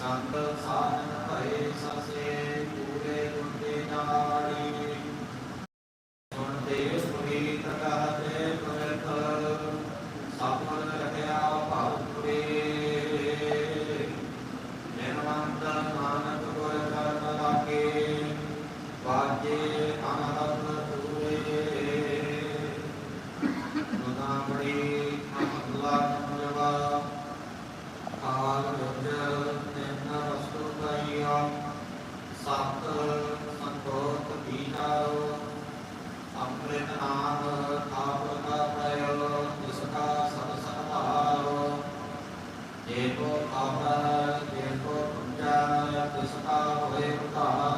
ਸੰਤ ਸਾਨ ਭਏ ਸਸੇ ਪੂਰੇ ਗੁਣ ਦੇ ਨਾਲੀ ਜੇ ਤੋ ਆਪਣਾ ਜੇ ਤੋ ਪੁੰਜਾ ਤਿਸਤਾ ਹੋਏ ਪ੍ਰਤਾਪ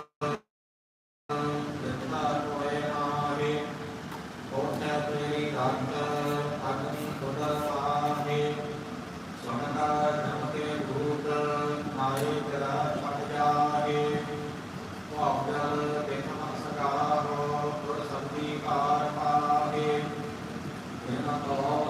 Oh.